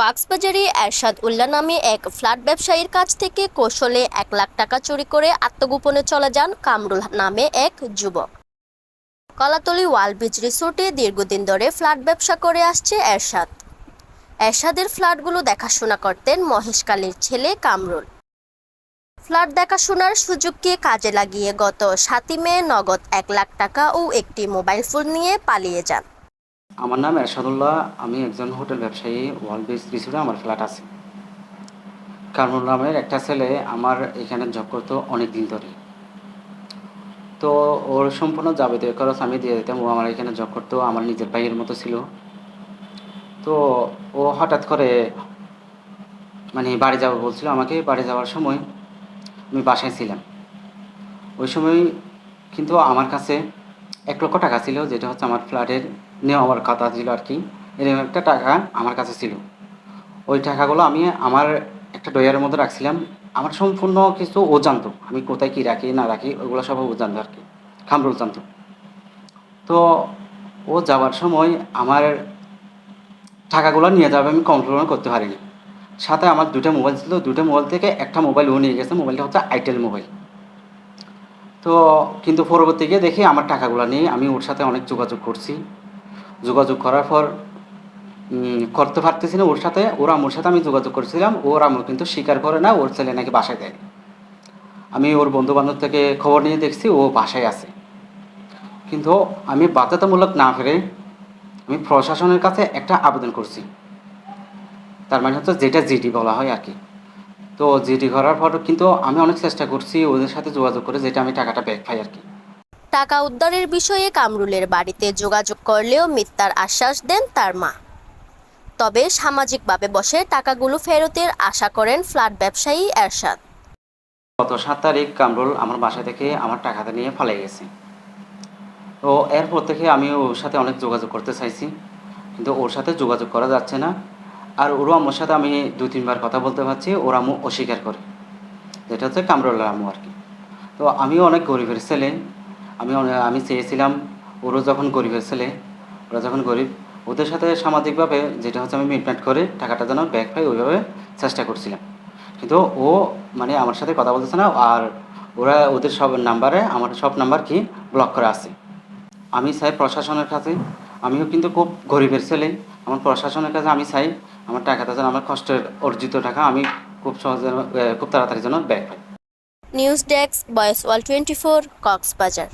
কক্সবাজারে এরশাদ উল্লাহ নামে এক ফ্ল্যাট ব্যবসায়ীর কাছ থেকে কৌশলে এক লাখ টাকা চুরি করে আত্মগোপনে চলে যান কামরুল নামে এক যুবক। কলাতলি ওয়াল বিচ রিসোর্টে দীর্ঘদিন ধরে ফ্ল্যাট ব্যবসা করে আসছে এরশাদ। এরশাদের ফ্ল্যাটগুলো দেখাশোনা করতেন মহেশকালীর ছেলে কামরুল। ফ্ল্যাট দেখাশোনার সুযোগকে কাজে লাগিয়ে গত সাতই মে নগদ এক লাখ টাকা ও একটি মোবাইল ফোন নিয়ে পালিয়ে যান। আমার নাম এরশাদুল্লাহ, আমি একজন হোটেল ব্যবসায়ী, ওয়ার্ল্ড বেস রিসোর্টে আমার ফ্ল্যাট আছে। কামরুল নামের একটা ছেলে আমার এখানে জব করতো অনেক দিন ধরে। তো ওর সম্পূর্ণ যাবতীয় খরচ আমি দিয়ে দিতাম, ও আমার এখানে জব করতো, আমার নিজের ভাইয়ের মতো ছিল। তো ও হঠাৎ করে মানে বাড়ি যাব বলছিল আমাকে, বাড়ি যাওয়ার সময় আমি বাসায় ছিলাম। ওই সময় কিন্তু আমার কাছে এক লক্ষ টাকা ছিল, যেটা হচ্ছে আমার ফ্ল্যাটের নেওয়ার কথা ছিল আর কি। এরকম একটা টাকা আমার কাছে ছিল। ওই টাকাগুলো আমি আমার একটা ডয়ারের মধ্যে রাখছিলাম। আমার সম্পূর্ণ কিছু ও জানতো আমি কোথায় কী রাখি, না রাখি ওইগুলো সব ও জানতো আর কি, খামরুল জানতো। তো ও যাওয়ার সময় আমার টাকাগুলো নিয়ে যাবে আমি কন্ট্রোল করতে পারিনি। সাথে আমার দুটো মোবাইল ছিল দুটো মোবাইল থেকে একটা মোবাইল ও নিয়ে গেছে মোবাইলটা হচ্ছে আইটেল মোবাইল তো কিন্তু পরবর্তী গিয়ে দেখি আমার টাকাগুলো নিয়ে আমি ওর সাথে অনেক যোগাযোগ করছি। যোগাযোগ করার পর করতে পারতেছি না ওর সাথে ওর সাথে আমি যোগাযোগ করেছিলাম, ওর আম্মু কিন্তু স্বীকার করে না, ওর ছেলে নাকি বাসায় দেয় আমি ওর বন্ধু বান্ধব থেকে খবর নিয়ে দেখছি, ও বাসায় আছে। কিন্তু আমি বাধ্যতামূলক না ফিরে আমি প্রশাসনের কাছে একটা আবেদন করছি। তার মানে হচ্ছে যেটা জিডি বলা হয় আর কি। তো জিডি করার পর কিন্তু আমি অনেক চেষ্টা করছি ওদের সাথে যোগাযোগ করে যেটা আমি টাকাটা ব্যাক পাই আর কি। টাকা উদ্ধারের বিষয়ে কামরুলের বাড়িতে যোগাযোগ করলেও মিথ্যার আশ্বাস দেন তার মা। তবে সামাজিকভাবে বসে টাকাগুলো ফেরতের আশা করেন ফ্ল্যাট ব্যবসায়ী এরশাদ। গত সাত তারিখ কামরুল আমার বাসা থেকে আমার টাকাটা নিয়ে পালিয়ে গেছে। তো এরপর থেকে আমি ওর সাথে অনেক যোগাযোগ করতে চাইছি কিন্তু ওর সাথে যোগাযোগ করা যাচ্ছে না। আর ওরও আম্মুর সাথে আমি দু তিনবার কথা বলতে পারছি, ওর আম্মু অস্বীকার করে। যেটা হচ্ছে কামরুলের আম্মু আর কি। তো আমিও অনেক গরিবের ছেলে, আমি আমি চেয়েছিলাম ওরও যখন গরিবের ছেলে, ওরা যখন গরিব, ওদের সাথে সামাজিকভাবে যেটা হচ্ছে আমি মিটমেট করে, টাকাটা যেন ব্যাক পাই ওইভাবে চেষ্টা করছিলাম। কিন্তু ও মানে আমার সাথে কথা বলতেছে না, আর ওরা ওদের সব নাম্বারে আমার সব নাম্বার কি ব্লক করা আছে। আমি চাই প্রশাসনের কাছে আমিও কিন্তু খুব গরিবের ছেলে। আমার প্রশাসনের কাছে আমি চাই, আমার টাকাটা যেন আমার কষ্টের অর্জিত টাকা আমি খুব সহজে খুব তাড়াতাড়ি যেন ব্যাক নিউজ ডেস্ক বয়েস ওয়াল টোয়েন্টি ফোর, কক্সবাজার।